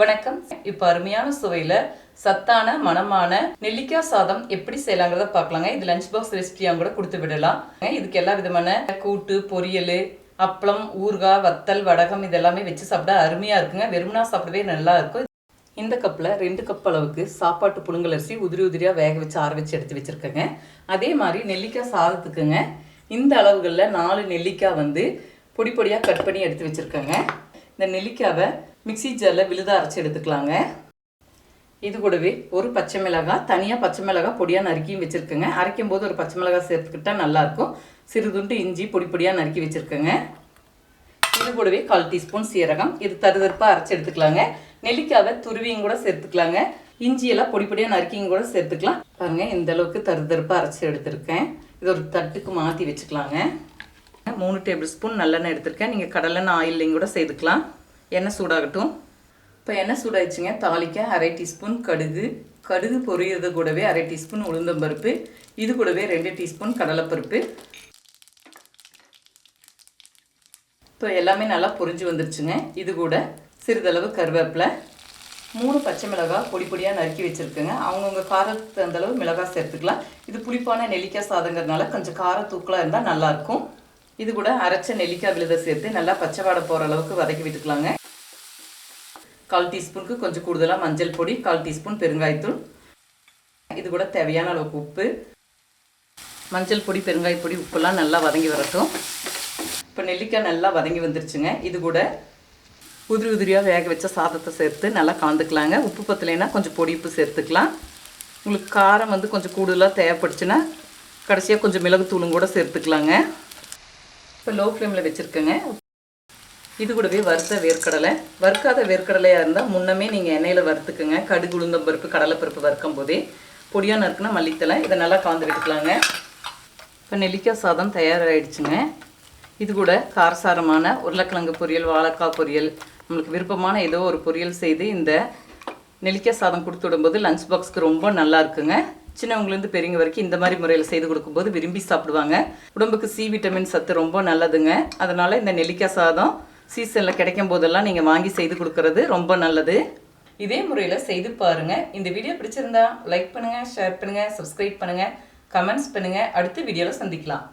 வணக்கம். இப்போ அருமையான சுவையில் சத்தான மணமான நெல்லிக்காய் சாதம் எப்படி செய்யலாங்கிறத பார்க்கலாங்க. இது லஞ்ச் பாக்ஸ் ரெசிபியாக கூட கொடுத்து விடலாம். இதுக்கு எல்லா விதமான கூட்டு பொரியல் அப்பளம் ஊறுகாய் வத்தல் வடகம் இதெல்லாமே வச்சு சாப்பிட அருமையாக இருக்குங்க. வெறுமனா சாப்பிடவே நல்லா இருக்கும். இந்த கப்பில் ரெண்டு கப் அளவுக்கு சாப்பாட்டு புழுங்கல் அரிசி உதிரி உதிரியாக வேக வச்சு ஆற வச்சு எடுத்து வச்சுருக்கேங்க. அதே மாதிரி நெல்லிக்காய் சாதத்துக்குங்க இந்த அளவுகளில் நாலு நெல்லிக்காய் வந்து பொடி பொடியாக கட் பண்ணி எடுத்து வச்சுருக்கேங்க. இந்த நெல்லிக்காவை மிக்ஸி ஜாரில் விழுதாக அரைச்சி எடுத்துக்கலாங்க. இது கூடவே ஒரு பச்சை மிளகாய் தனியாக பச்சை மிளகாய் பொடியாக நறுக்கியும் வச்சுருக்கேங்க. அரைக்கும் போது ஒரு பச்சை மிளகாய் சேர்த்துக்கிட்டா நல்லாயிருக்கும் சிறுதுண்டு இஞ்சி பொடி பொடியாக நறுக்கி வச்சுருக்கேங்க. இது கூடவே கால் டீஸ்பூன் சீரகம். இது தருதருப்பாக அரைச்சி எடுத்துக்கலாங்க. நெல்லிக்காவை துருவியும் கூட சேர்த்துக்கலாங்க. இஞ்சியெல்லாம் பொடி பொடியாக நறுக்கியும் கூட சேர்த்துக்கலாம். பாருங்க இந்த அளவுக்கு தருதருப்பாக அரைச்சி எடுத்திருக்கேன். இது ஒரு தட்டுக்கு மாற்றி வச்சுக்கலாங்க. மூணு டேபிள் ஸ்பூன் நல்லெண்ணெய் எடுத்திருக்கேன். நீங்கள் கடலெண்ணெய் ஆயில்லையும் கூட செய்துக்கலாம் எண்ணெய் சூடாகட்டும். இப்போ எண்ணெய் சூடாயிடுச்சுங்க. தாளிக்க அரை டீஸ்பூன் கடுகு. கடுகு பொரியது கூடவே அரை டீஸ்பூன் உளுந்தம்பருப்பு. இது கூடவே ரெண்டு டீஸ்பூன் கடலைப்பருப்பு. இப்போ எல்லாமே நல்லா பொரிஞ்சு வந்துருச்சுங்க. இது கூட சிறிதளவு கருவேப்பிலை. மூணு பச்சை மிளகாய் பொடி பொடியாக நறுக்கி வச்சுருக்குங்க. அவங்கவுங்க காரத்துக்கு தகுந்த அளவு மிளகாய் சேர்த்துக்கலாம். இது புளிப்பான நெல்லிக்காய் சாதங்கிறதுனால கொஞ்சம் கார தூக்கலாக இருந்தால் நல்லாயிருக்கும் இது கூட அரைச்ச நெல்லிக்காய் விழுதை சேர்த்து நல்லா பச்சை வாடை போகிற அளவுக்கு வதக்கி விட்டுக்கலாங்க. கால் டீஸ்பூனுக்கு கொஞ்சம் கூடுதலாக மஞ்சள் பொடி கால் டீஸ்பூன் பெருங்காயத்தூள். இது கூட தேவையான அளவுக்கு உப்பு. மஞ்சள் பொடி பெருங்காய பொடி உப்புலாம் நல்லா வதங்கி வரட்டும். இப்போ நெல்லிக்காய் நல்லா வதங்கி வந்துருச்சுங்க. இது கூட உதிரி உதிரியாக வேக வச்ச சாதத்தை சேர்த்து நல்லா கலந்துக்கலாங்க. உப்பு பத்தலைன்னா கொஞ்சம் பொடி உப்பு சேர்த்துக்கலாம். உங்களுக்கு காரம் வந்து கொஞ்சம் கூடுதலாக தேவைப்படுச்சுன்னா கடைசியாக கொஞ்சம் மிளகுத்தூளும் கூட சேர்த்துக்கலாங்க. இப்போ லோ ஃப்ளேமில் வச்சுருக்கேங்க. இது கூடவே வறுத்த வேர்க்கடலை. வறுக்காத வேர்க்கடலையாக இருந்தால் முன்னமே நீங்கள் எண்ணெயில் வறுத்துக்குங்க. கடுகு உளுந்தம் பருப்பு கடலைப்பருப்பு வறுக்கும் போதே பொடியாக நறுக்குனா மல்லித்தலை இதை நல்லா கலந்து விட்டுக்கலாங்க. இப்போ நெல்லிக்காய் சாதம் தயாராகிடுச்சுங்க இது கூட காரசாரமான உருளைக்கிழங்கு பொரியல் வாழைக்காய் பொரியல். நம்மளுக்கு விருப்பமான ஏதோ ஒரு பொரியல் செய்து இந்த நெல்லிக்காய் சாதம் கொடுத்து விடும்போது லஞ்ச் பாக்ஸ்க்கு ரொம்ப நல்லா இருக்குங்க. சின்னவங்கலேருந்து பெரியவங்க வரைக்கும் இந்த மாதிரி முறையில் செய்து கொடுக்கும்போது விரும்பி சாப்பிடுவாங்க. உடம்புக்கு சி விட்டமின் சத்து ரொம்ப நல்லதுங்க. அதனால் இந்த நெல்லிக்காய் சாதம் சீசனில் கிடைக்கும் போதெல்லாம் நீங்கள் வாங்கி செய்து கொடுக்கறது ரொம்ப நல்லது. இதே முறையில் செய்து பாருங்கள் இந்த வீடியோ பிடிச்சிருந்தா லைக் பண்ணுங்கள் ஷேர் பண்ணுங்கள் சப்ஸ்கிரைப் பண்ணுங்கள் கமெண்ட்ஸ் பண்ணுங்கள் அடுத்த வீடியோவில் சந்திக்கலாம்.